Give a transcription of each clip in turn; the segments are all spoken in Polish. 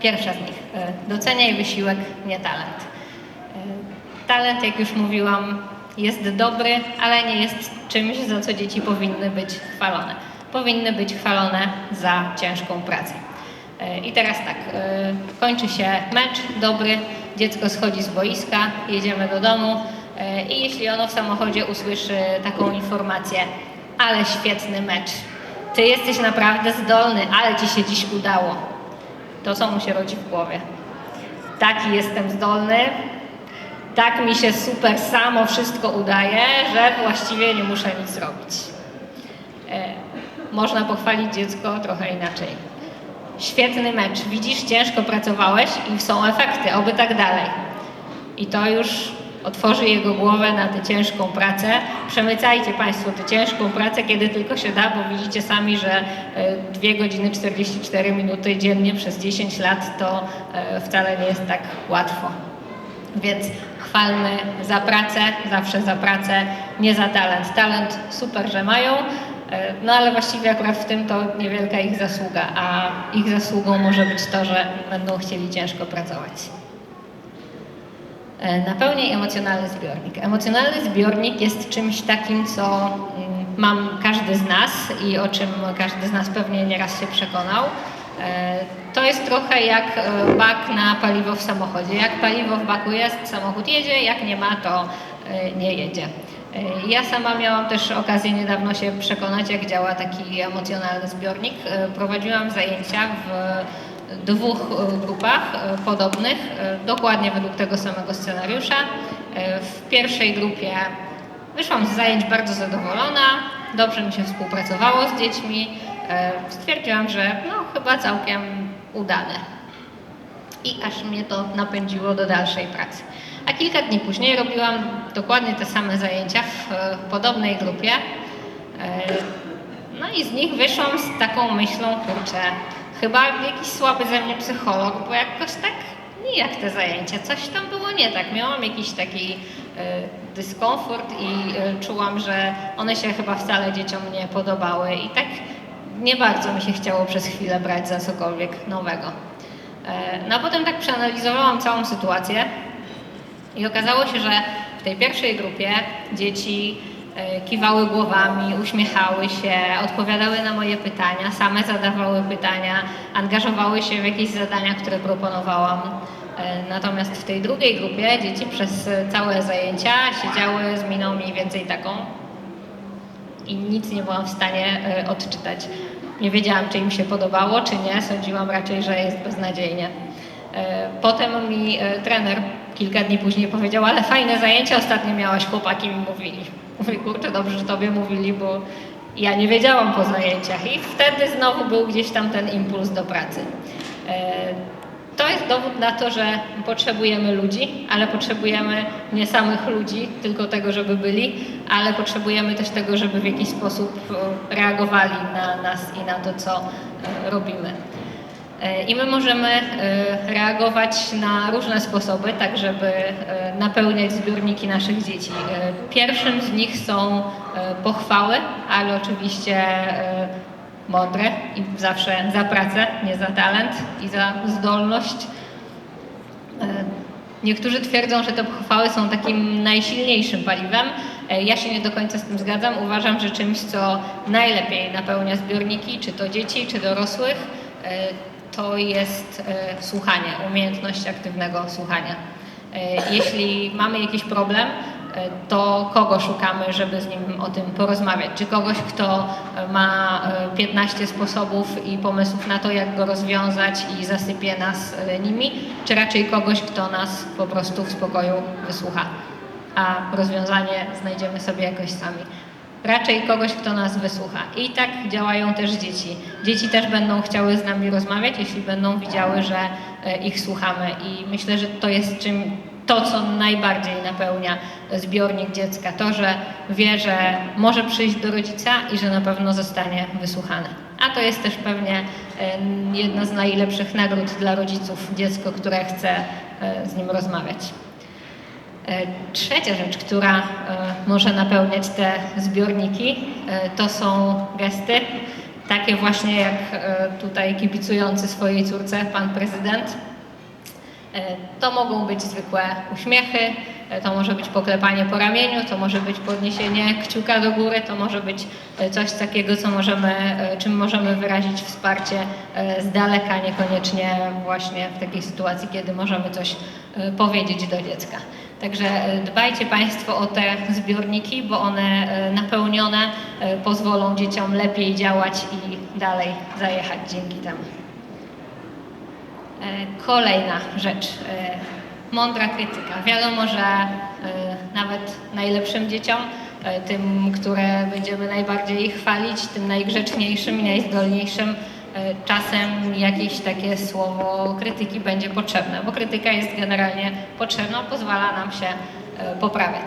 Pierwsza z nich. e, Doceniaj wysiłek, nie talent. E, Talent, jak już mówiłam, jest dobry, ale nie jest czymś, za co dzieci powinny być chwalone. Powinny być chwalone za ciężką pracę. E, I teraz tak, kończy się mecz dobry, dziecko schodzi z boiska, jedziemy do domu i jeśli ono w samochodzie usłyszy taką informację, ale świetny mecz, ty jesteś naprawdę zdolny, ale ci się dziś udało, to co mu się rodzi w głowie? Taki jestem zdolny, tak mi się super samo wszystko udaje, że właściwie nie muszę nic robić. E, można pochwalić dziecko trochę inaczej. Świetny mecz, widzisz, ciężko pracowałeś i są efekty, oby tak dalej. I to już otworzy jego głowę na tę ciężką pracę. Przemycajcie Państwo tę ciężką pracę, kiedy tylko się da, bo widzicie sami, że 2 godziny 44 minuty dziennie przez 10 lat to e, wcale nie jest tak łatwo. Więc chwalmy za pracę, zawsze za pracę, nie za talent. Talent super, że mają, e, no ale właściwie akurat w tym to niewielka ich zasługa, a ich zasługą może być to, że będą chcieli ciężko pracować. E, Napełnij emocjonalny zbiornik. Emocjonalny zbiornik jest czymś takim, co mm, mam każdy z nas i o czym każdy z nas pewnie nieraz się przekonał. E, To jest trochę jak e, bak na paliwo w samochodzie. Jak paliwo w baku jest, samochód jedzie, jak nie ma, to nie jedzie. Ja sama miałam też okazję niedawno się przekonać, jak działa taki emocjonalny zbiornik. Prowadziłam zajęcia w dwóch e, grupach e, podobnych, e, dokładnie według tego samego scenariusza. W pierwszej grupie wyszłam z zajęć bardzo zadowolona, dobrze mi się współpracowało z dziećmi. Stwierdziłam, że no chyba całkiem udane. I aż mnie to napędziło do dalszej pracy. A kilka dni później robiłam dokładnie te same zajęcia w podobnej grupie. No i z nich wyszłam z taką myślą, kurczę, chyba jakiś słaby ze mnie psycholog, bo jakoś tak nijak te zajęcia, coś tam było nie tak. Miałam jakiś taki e, dyskomfort i e, czułam, że one się chyba wcale dzieciom nie podobały i tak nie bardzo mi się chciało przez chwilę brać za cokolwiek nowego. E, No a potem tak przeanalizowałam całą sytuację i okazało się, że w tej pierwszej grupie dzieci kiwały głowami, uśmiechały się, odpowiadały na moje pytania, same zadawały pytania, angażowały się w jakieś zadania, które proponowałam. E, Natomiast w tej drugiej grupie dzieci przez e, całe zajęcia siedziały z miną mniej więcej taką, i nic nie byłam w stanie e, odczytać. Nie wiedziałam, czy im się podobało, czy nie. Sądziłam raczej, że jest beznadziejnie. E, Potem mi e, trener kilka dni później powiedział, ale fajne zajęcia ostatnio miałaś, chłopaki mi mówili. Mówię, kurczę, dobrze, że tobie mówili, bo ja nie wiedziałam po zajęciach. I wtedy znowu był gdzieś tam ten impuls do pracy. E, to jest dowód na to, że potrzebujemy ludzi, ale potrzebujemy nie samych ludzi, tylko tego, żeby byli, ale potrzebujemy też tego, żeby w jakiś sposób e, reagowali na nas i na to, co e, robimy. E, I my możemy e, reagować na różne sposoby, tak żeby e, napełniać zbiorniki naszych dzieci. Pierwszym z nich są pochwały, ale oczywiście mądre i zawsze za pracę, nie za talent i za zdolność. Niektórzy twierdzą, że te pochwały są takim najsilniejszym paliwem. Ja się nie do końca z tym zgadzam. Uważam, że czymś, co najlepiej napełnia zbiorniki, czy to dzieci, czy dorosłych, to jest e, słuchanie, umiejętność aktywnego słuchania. E, Jeśli mamy jakiś problem, e, to kogo szukamy, żeby z nim o tym porozmawiać? Czy kogoś, kto ma e, 15 sposobów i pomysłów na to, jak go rozwiązać i zasypie nas nimi, czy raczej kogoś, kto nas po prostu w spokoju wysłucha, a rozwiązanie znajdziemy sobie jakoś sami. Raczej kogoś, kto nas wysłucha. I tak działają też dzieci. Dzieci też będą chciały z nami rozmawiać, jeśli będą widziały, że e, ich słuchamy. I myślę, że to jest czym, to, co najbardziej napełnia zbiornik dziecka. To, że wie, że może przyjść do rodzica i że na pewno zostanie wysłuchany. A to jest też pewnie e, jedna z najlepszych nagród dla rodziców, dziecko, które chce e, z nim rozmawiać. E, Trzecia rzecz, która e, może napełniać te zbiorniki, e, to są gesty. takie właśnie jak tutaj kibicujący swojej córce pan prezydent. To mogą być zwykłe uśmiechy, to może być poklepanie po ramieniu, to może być podniesienie kciuka do góry, to może być coś takiego, co możemy, czym możemy wyrazić wsparcie z daleka, niekoniecznie właśnie w takiej sytuacji, kiedy możemy coś powiedzieć do dziecka. Także e, dbajcie Państwo o te zbiorniki, bo one e, napełnione e, pozwolą dzieciom lepiej działać i dalej zajechać dzięki temu. Kolejna rzecz, mądra krytyka. Wiadomo, że nawet najlepszym dzieciom, tym, które będziemy najbardziej chwalić, tym najgrzeczniejszym i najzdolniejszym, czasem jakieś takie słowo krytyki będzie potrzebne, bo krytyka jest generalnie potrzebna, pozwala nam się e, poprawiać.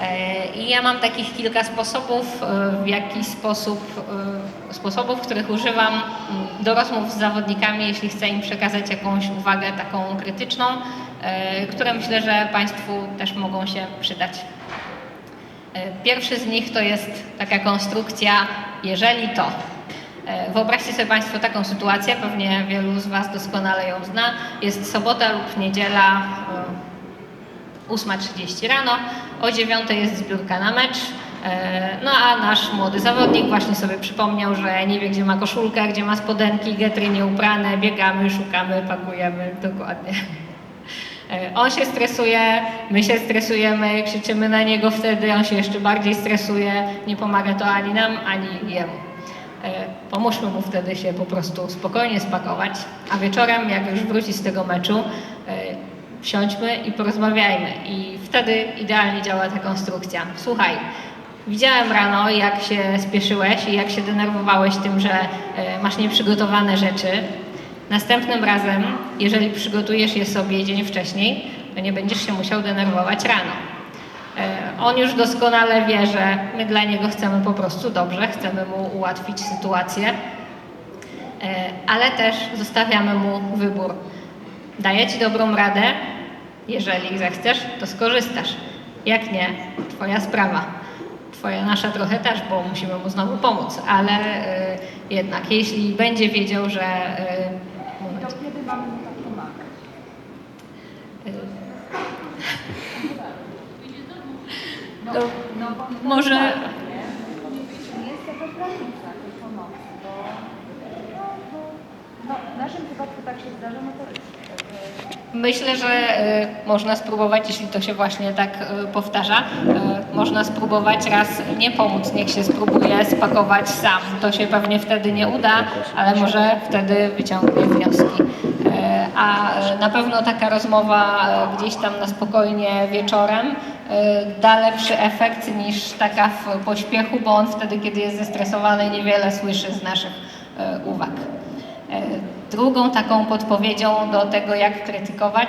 E, I ja mam takich kilka sposobów, e, w jaki sposób, e, sposobów, których używam mm, do rozmów z zawodnikami, jeśli chcę im przekazać jakąś uwagę taką krytyczną, e, które myślę, że Państwu też mogą się przydać. E, Pierwszy z nich to jest taka konstrukcja, jeżeli to. E, Wyobraźcie sobie Państwo taką sytuację, pewnie wielu z Was doskonale ją zna. Jest sobota lub niedziela, e, 8.30 rano, o 9.00 jest zbiórka na mecz. E, No a nasz młody zawodnik właśnie sobie przypomniał, że nie wie gdzie ma koszulkę, gdzie ma spodenki, getry nieuprane, biegamy, szukamy, pakujemy, dokładnie. E, On się stresuje, my się stresujemy, krzyczymy na niego wtedy, on się jeszcze bardziej stresuje, nie pomaga to ani nam, ani jemu. E, Pomóżmy mu wtedy się po prostu spokojnie spakować, a wieczorem, jak już wróci z tego meczu, e, wsiądźmy i porozmawiajmy. I wtedy idealnie działa ta konstrukcja. Słuchaj, widziałem rano, jak się spieszyłeś i jak się denerwowałeś tym, że e, masz nieprzygotowane rzeczy. Następnym razem, jeżeli przygotujesz je sobie dzień wcześniej, to nie będziesz się musiał denerwować rano. E, On już doskonale wie, że my dla niego chcemy po prostu dobrze, chcemy mu ułatwić sytuację, E, ale też zostawiamy mu wybór. Daję Ci dobrą radę, jeżeli zechcesz, to skorzystasz. Jak nie, Twoja sprawa. Twoja nasza trochę też, bo musimy mu znowu pomóc, ale e, jednak, jeśli będzie wiedział, że. e, moment. To kiedy mamy mu tak pomagać? No, To no może-? Jest jakaś granica tej pomocy, bo no, w naszym przypadku tak się zdarza notorycznie. Myślę, że e, można spróbować, jeśli to się właśnie tak e, powtarza, e, można spróbować raz nie pomóc, niech się spróbuje spakować sam. To się pewnie wtedy nie uda, ale może wtedy wyciągnie wnioski. A na pewno taka rozmowa gdzieś tam na spokojnie wieczorem da lepszy efekt niż taka w pośpiechu, bo on wtedy, kiedy jest zestresowany, niewiele słyszy z naszych e, uwag. E, Drugą taką podpowiedzią do tego, jak krytykować,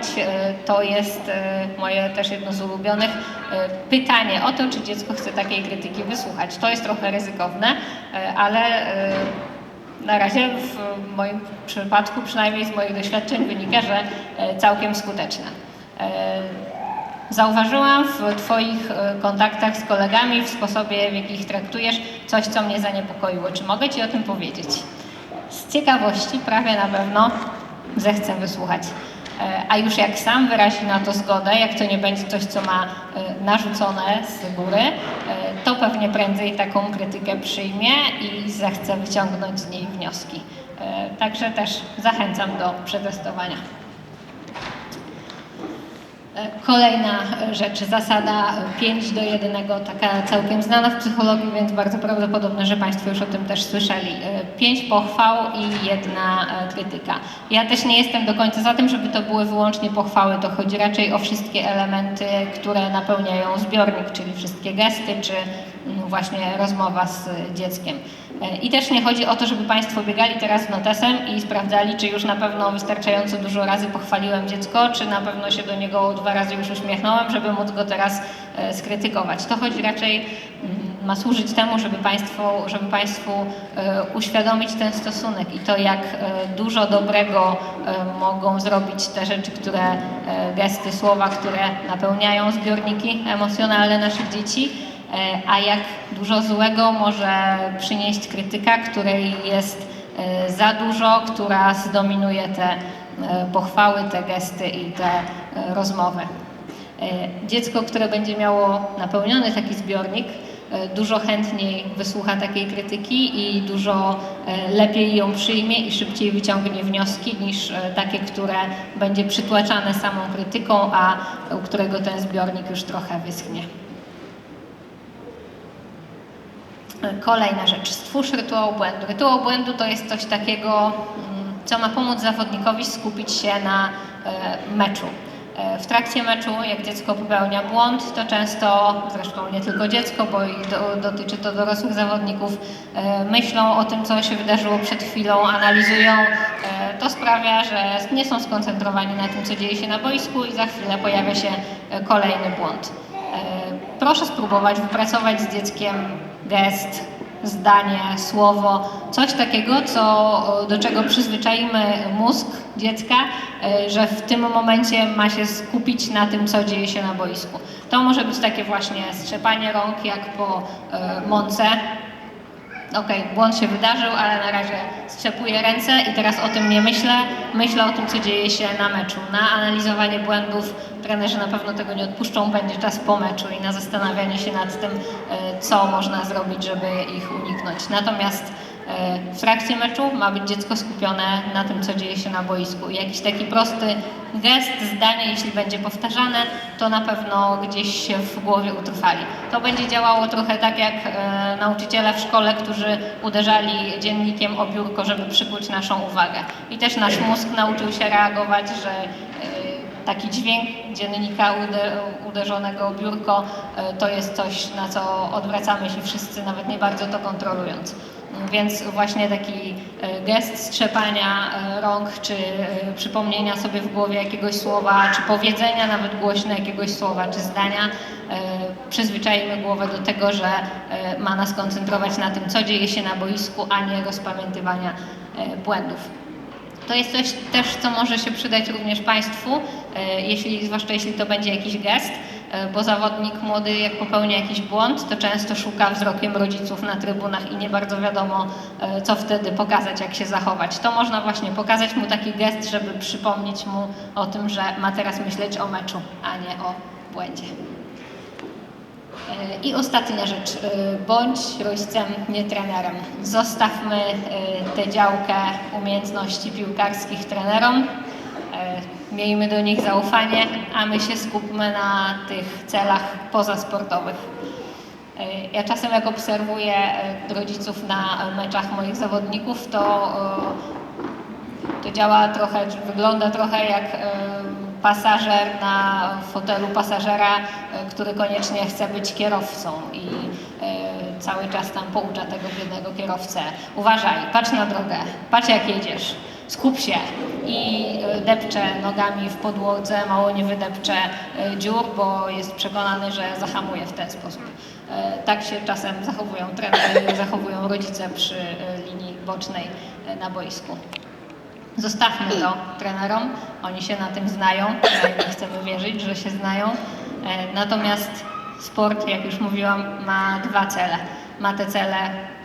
to jest moje też jedno z ulubionych pytanie o to, czy dziecko chce takiej krytyki wysłuchać. To jest trochę ryzykowne, ale na razie w moim przypadku, przynajmniej z moich doświadczeń, wynika, że całkiem skuteczne. Zauważyłam w Twoich e, kontaktach z kolegami, w sposobie, w jaki ich traktujesz, coś, co mnie zaniepokoiło. Czy mogę Ci o tym powiedzieć? Z ciekawości prawie na pewno zechcę wysłuchać. E, A już jak sam wyrazi na to zgodę, jak to nie będzie coś, co ma e, narzucone z góry, to pewnie prędzej taką krytykę przyjmie i zechce wyciągnąć z niej wnioski. Także też zachęcam do przetestowania. E, Kolejna e, rzecz, zasada 5 do 1, taka całkiem znana w psychologii, więc bardzo prawdopodobne, że Państwo już o tym też słyszeli. 5 pochwał i jedna e, krytyka. Ja też nie jestem do końca za tym, żeby to były wyłącznie pochwały, to chodzi raczej o wszystkie elementy, które napełniają zbiornik, czyli wszystkie gesty, czy mm, właśnie rozmowa z dzieckiem. E, I też nie chodzi o to, żeby Państwo biegali teraz notesem i sprawdzali, czy już na pewno wystarczająco dużo razy pochwaliłem dziecko, czy na pewno się do niego dwa razy już uśmiechnąłem, żeby móc go teraz e, skrytykować. To chodzi raczej, mm, ma służyć temu, żeby Państwu, żeby państwu e, uświadomić ten stosunek i to, jak dużo dobrego mogą zrobić te rzeczy, które, gesty, słowa, które napełniają zbiorniki emocjonalne naszych dzieci, a jak Dużo złego może przynieść krytyka, której jest e, za dużo, która zdominuje te e, pochwały, te gesty i te e, rozmowy. E, Dziecko, które będzie miało napełniony taki zbiornik, e, dużo chętniej wysłucha takiej krytyki i dużo e, lepiej ją przyjmie i szybciej wyciągnie wnioski niż e, takie, które będzie przytłaczane samą krytyką, a u którego ten zbiornik już trochę wyschnie. Kolejna rzecz. Stwórz rytuał błędu. Rytuał błędu to jest coś takiego, mm, co ma pomóc zawodnikowi skupić się na e, meczu. E, W trakcie meczu, jak dziecko popełnia błąd, to często, zresztą nie tylko dziecko, bo i do, dotyczy to dorosłych zawodników, e, myślą o tym, co się wydarzyło przed chwilą, analizują. To sprawia, że nie są skoncentrowani na tym, co dzieje się na boisku i za chwilę pojawia się kolejny błąd. E, Proszę spróbować wypracować z dzieckiem gest, zdanie, słowo, coś takiego, co, do czego przyzwyczaimy mózg dziecka, e, że w tym momencie ma się skupić na tym, co dzieje się na boisku. To może być takie właśnie strzepanie rąk, jak po e, mące. Okej, błąd się wydarzył, ale na razie strzepuję ręce i teraz o tym nie myślę. Myślę o tym, co dzieje się na meczu. Na analizowanie błędów trenerzy na pewno tego nie odpuszczą, będzie czas po meczu i na zastanawianie się nad tym, e, co można zrobić, żeby ich uniknąć. Natomiast e, w trakcie meczu ma być dziecko skupione na tym, co dzieje się na boisku. Jakiś taki prosty gest, zdanie, jeśli będzie powtarzane, to na pewno gdzieś się w głowie utrwali. To będzie działało trochę tak jak e, nauczyciele w szkole, którzy uderzali dziennikiem o biurko, żeby przykuć naszą uwagę. I też nasz mózg nauczył się reagować, że e, taki dźwięk dziennika ude- uderzonego o biurko e, to jest coś, na co odwracamy się wszyscy, nawet nie bardzo to kontrolując. Więc właśnie taki e, gest strzepania e, rąk, czy e, przypomnienia sobie w głowie jakiegoś słowa, czy powiedzenia nawet głośno jakiegoś słowa, czy zdania, przyzwyczajmy głowę do tego, że ma nas koncentrować na tym, co dzieje się na boisku, a nie rozpamiętywania błędów. To jest coś też, co może się przydać również Państwu, jeśli, zwłaszcza jeśli to będzie jakiś gest, bo zawodnik młody, jak popełnia jakiś błąd, to często szuka wzrokiem rodziców na trybunach i nie bardzo wiadomo, e, co wtedy pokazać, jak się zachować. To można właśnie pokazać mu taki gest, żeby przypomnieć mu o tym, że ma teraz myśleć o meczu, a nie o błędzie. E, I ostatnia rzecz, e, bądź rodzicem, nie trenerem. Zostawmy e, tę działkę umiejętności piłkarskich trenerom, E, miejmy do nich zaufanie, a my się skupmy na tych celach pozasportowych. E, Ja czasem jak obserwuję e, rodziców na meczach moich zawodników, to e, to działa trochę, wygląda trochę jak e, pasażer na fotelu pasażera, e, który koniecznie chce być kierowcą i e, cały czas tam poucza tego biednego kierowcę. Uważaj, patrz na drogę, patrz jak jedziesz, skup się i e, depcze nogami w podłodze, mało nie wydepcze dziur, bo jest przekonany, że zahamuje w ten sposób. E, Tak się czasem zachowują trenerzy, zachowują rodzice przy e, linii bocznej na boisku. Zostawmy to trenerom, oni się na tym znają, chcemy wierzyć, że się znają. Natomiast sport, jak już mówiłam, ma dwa cele. Ma te cele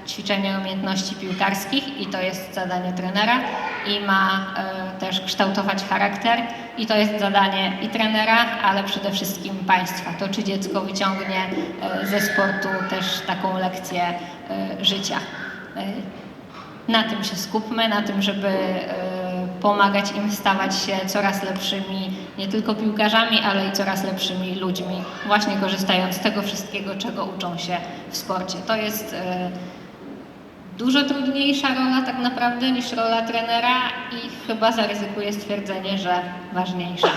ćwiczenia umiejętności piłkarskich i to jest zadanie trenera i ma e, też kształtować charakter i to jest zadanie i trenera, ale przede wszystkim państwa. To czy dziecko wyciągnie e, ze sportu też taką lekcję e, życia. Na tym się skupmy, na tym, żeby pomagać im stawać się coraz lepszymi nie tylko piłkarzami, ale i coraz lepszymi ludźmi, właśnie korzystając z tego wszystkiego, czego uczą się w sporcie. To jest dużo trudniejsza rola tak naprawdę niż rola trenera i chyba zaryzykuję stwierdzenie, że ważniejsza.